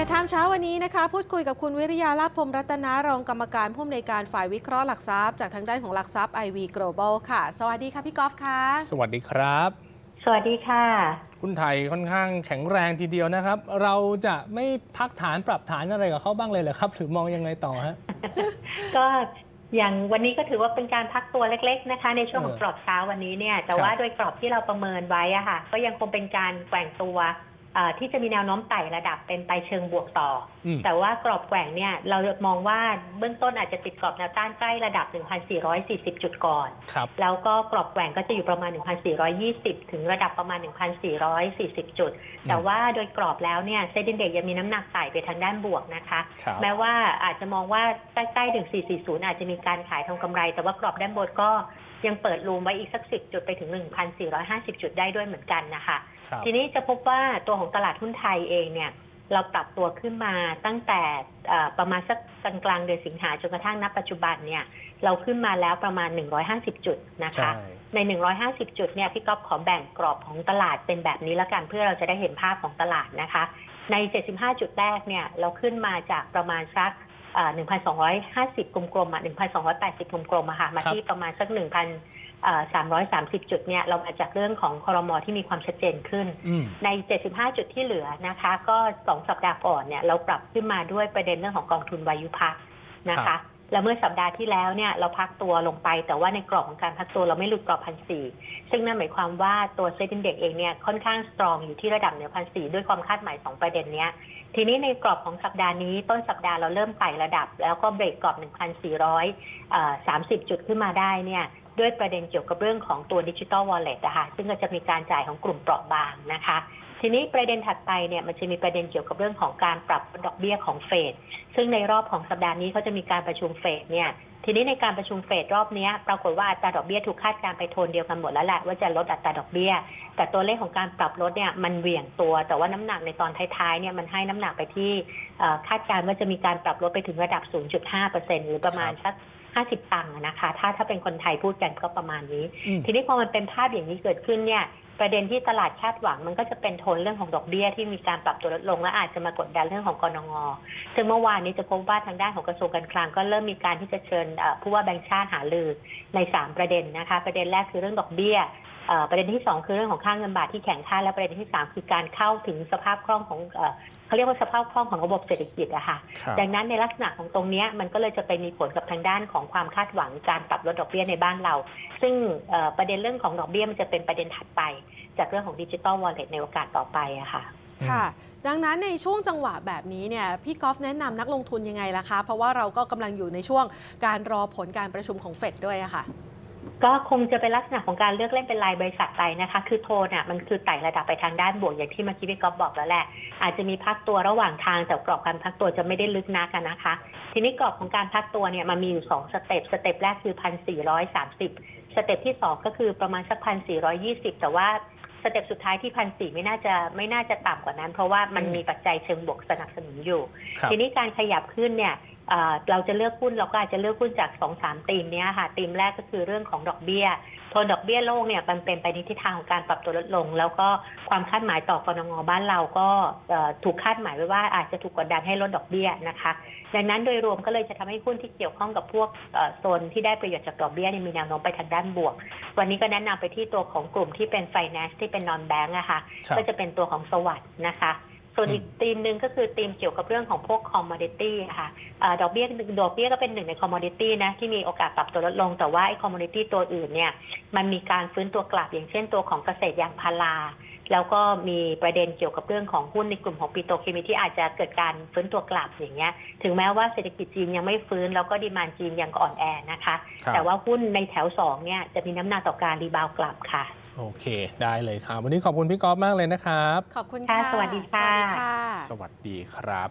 ในไทม์เช้าวันนี้นะคะ พูดคุยกับคุณวิริยาลาภพรหมรัตนารองกรรมการผู้อำนวยการฝ่ายวิเคราะห์หลักทรัพย์จากทางด้านของหลักทรัพย์ IV Global ค่ะ สวัสดีค่ะพี่กอล์ฟค่ะ สวัสดีครับ สวัสดีค่ะ คุณไทยค่อนข้างแข็งแรงทีเดียวนะครับ เราจะไม่พักฐานปรับฐานอะไรกับเขาบ้างเลยเหรอครับ หรือมองยังไงต่อฮะ ก็อย่างวันนี้ก็ถือว่าเป็นการพักตัวเล็ก ๆ นะคะ ในช่วงของเออกรอบเช้าวันนี้เนี่ย แต่ครับว่าโดยกรอบที่เราประเมินไว้อะค่ะ ก็ยังคงเป็นการแกว่งตัวเอ่อ ที่จะมีแนวโน้มไต่ระดับเป็นไปเชิงบวกต่ออืมแต่ว่ากรอบแกว่งเนี่ยเรามองว่าเบื้องต้นอาจจะติดกรอบแนวต้านใกล้ระดับ 1,440 จุดก่อนครับแล้วก็กรอบแกว่งก็จะอยู่ประมาณ 1,420 ถึงระดับประมาณ 1,440 จุด แต่ว่าโดยกรอบแล้วเนี่ยเซ็นดินเด็กยังมีน้ำหนักไต่ไปทางด้านบวกนะคะครับแม้ว่าอาจจะมองว่าใกล้ๆถึง440 อาจจะมีการขายทองกำไร แต่ว่ากรอบด้านบนก็ ยังเปิดรูมไว้อีกสัก 10 จุดไปถึง 1,450 จุดได้ด้วยเหมือนกันนะคะ ครับทีนี้จะพบว่าตัวของตลาดหุ้นไทยเองเนี่ย เราปรับตัวขึ้นมาตั้งแต่เอ่อประมาณสักกลางกลางๆเดือนสิงหาจนกระทั่งณปัจจุบันเนี่ย เราขึ้นมาแล้วประมาณ 150 จุดนะคะ ใช่ ใน 150 จุด เนี่ย พี่ก๊อฟขอแบ่งกรอบของตลาดเป็นแบบนี้ละกัน เพื่อเราจะได้เห็นภาพของตลาดนะคะ ใน 75 จุดแรก เนี่ย เราขึ้นมาจากประมาณสัก เอ่อ1,250กลมๆอะ1,280กลมๆอะค่ะ มาครับที่ประมาณสัก1,330จุดเนี่ยเรามาจากเรื่องของคอรมอที่มีความชัดเจนขึ้นอืมใน75จุดที่เหลือนะคะ ก็2สัปดาห์ก่อนเนี่ยเราปรับขึ้นมาด้วยประเด็นเรื่องของกองทุนวายุพักนะครัคะบ แล้วเมื่อสัปดาห์ที่แล้วเนี่ยเราพักตัวลงไป แต่ว่าในกรอบของการพักตัวเราไม่หลุดกรอบพันสี่ซึ่งนั่นหมายความว่าตัวเซ็นดินเด็กเองเนี่ยค่อนข้างสตรองอยู่ที่ระดับเหนือพันสี่ด้วยความคาดหมายสองประเด็นเนี้ยทีนี้ในกรอบของสัปดาห์นี้ต้นสัปดาห์เราเริ่มไต่ระดับ แล้วก็เบรกกรอบ 1,430 จุดขึ้นมาได้เนี่ยด้วยประเด็นเกี่ยวกับเรื่องของตัวดิจิ t a ลวอลเล็ตนะคะซึ่งก็จะมีการจ่ายของกลุ่มเปราะบางนะคะ ทีนี้ประเด็นถัดไปเนี่ยมันจะมีประเด็นเกี่ยวกับเรื่องของการปรับดอกเบี้ยของเฟดซึ่งในรอบของสัปดาห์นี้เขาจะมีการประชุมเฟดเนี่ยทีนี้ในการประชุมเฟดรอบเนี้ยปรากฏว่าอัตราดอกเบี้ยถูกคาดการณ์ไปโทนเดียวกันหมดแล้วแหละว่าจะลดอัตราดอกเบี้ย แต่ตัวเลขของการปรับลดเนี่ยมันเหวี่ยงตัว แต่ว่าน้ำหนักในตอนท้ายๆเนี่ยมันให้น้ำหนักไปที่เอ่อคาดการณ์ว่าจะมีการปรับลดไปถึงระดับ 0.5%หรือประมาณสัก 50ตังค์อะนะคะ ถ้าถ้าเป็นคนไทยพูดกันก็ประมาณนี้อืมทีนี้พอมันเป็นภาพอย่างนี้เกิดขึ้นเนี่ยประเด็นที่ตลาดคาดหวังมันก็จะเป็นโทนเรื่องของดอกเบี้ยที่มีการปรับตัวลดลงและอาจจะมากดดันเรื่องของกรงงซึ่งเมื่อวานนี้จะพบว่าทางด้านของกระทรวงการคลังก็เริ่มมีการที่จะเชิญเอ่อผู้ว่าแบงค์ชาติหาลือใน 3 ประเด็นนะคะ ประเด็นแรกคือเรื่องดอกเบี้ยเอ่อ ประเด็นที่2คือเรื่องของค่าเงินบาทที่แข็งค่าและประเด็นที่3คือการเข้าถึงสภาพคล่องของเอ่อเขาเรียกว่าสภาพคล่องของระบบเศรษฐกิจอะค่ะครับดังนั้นในลักษณะของตรงเนี้ยมันก็เลยจะไปมีผลกับทางด้านของความคาดหวังการปรับลดดอกเบี้ยในบ้านเรา ซึ่งเอ่อประเด็นเรื่องของดอกเบี้ยมันจะเป็นประเด็นถัดไป จากเรื่องของดิจิ t a ลวอลเล็ตในโอกาสต่อไปอะค่ะค่ะ ดังนั้นในช่วงจังหวะแบบนี้เนี่ยพี่กอล์ฟแนะนำนักลงทุนยังไงล่ะคะ เพราะว่าเราก็กำลังอยู่ในช่วงการรอผลการประชุมของเฟดด้วยอะค่ะ ก็คงจะเป็นลักษณะของการเลือกเล่นเป็นรายบริษัทไปนะคะ คือโทนอะมันคือไต่ระดับไปทางด้านบวกอย่างที่เมื่อกี้พี่ก๊อฟบอกแล้วแหละ อาจจะมีพักตัวระหว่างทางแต่กรอบการพักตัวจะไม่ได้ลึกนักอะนะคะ ทีนี้กรอบของการพักตัวเนี่ยมันมีอยู่สองสเต็ปสเต็ปแรกคือพันสี่ร้อยสามสิบสเต็ปที่สองก็คือประมาณสักพันสี่ร้อยี่สิบแต่ว่าสเต็ปสุดท้ายที่พันสี่ไม่น่าจะไม่น่าจะต่ำกว่านั้น เพราะว่ามันมีปัจจัยเชิงบวกสนับสนุนอยู่ครับทีนี้การขยับขึ้นเนี่ย เอ่อเราจะเลือกหุ้นเราก็อาจจะเลือกหุ้นจากสองสามธีมเนี้ยค่ะธีมแรกก็คือเรื่องของดอกเบี้ยโทนดอกเบี้ยโลกเนี่ยมันเป็นไปในทิศทางของการปรับตัวลดลง แล้วก็ความคาดหมายต่อกรงงบ้านเราก็เอ่อถูกคาดหมายไว้ว่าอาจจะถูกกดดันให้ลดดอกเบี้ยนะคะ ดังนั้นโดยรวมก็เลยจะทำให้หุ้นที่เกี่ยวข้องกับพวกเอ่อโซนที่ได้ประโยชน์จากดอกเบี้ยเนี่ยมีแนวโน้มไปทางด้านบวก วันนี้ก็แนะนำไปที่ตัวของกลุ่มที่เป็น finance ที่เป็น non bank อะค่ะครับก็จะเป็นตัวของสวัสด์นะคะ ส่วนอีกธีมหนึ่งก็คือธีมเกี่ยวกับเรื่องของพวก commodity อะค่ะดอกเบี้ยดอกเบี้ยก็เป็นหนึ่งในคอมมอดิตี้นะที่มีโอกาสปรับตัวลดลงแต่ว่าไอ้คอมมอดิตี้ตัวอื่นเนี่ยมันมีการฟื้นตัวกลับอย่างเช่นตัวของเกษตรยางพารา แล้วก็มีประเด็นเกี่ยวกับเรื่องของหุ้นในกลุ่มของปิโตรเคมีที่อาจจะเกิดการฟื้นตัวกลับอย่างเงี้ย ถึงแม้ว่าเศรษฐกิจจีนยังไม่ฟื้นแล้วก็ดีมานจีนยังอ่อนแอนะคะครับแต่ว่าหุ้นในแถวสองเนี่ยจะมีน้ำหนักต่อการรีบาวด์กลับค่ะ โอเค ได้เลยครับ วันนี้ขอบคุณพี่กอล์ฟมากเลยนะครับ ขอบคุณค่ะค่ะสวัสดีค่ะสวัสดีค่ะ สวัสดีครับ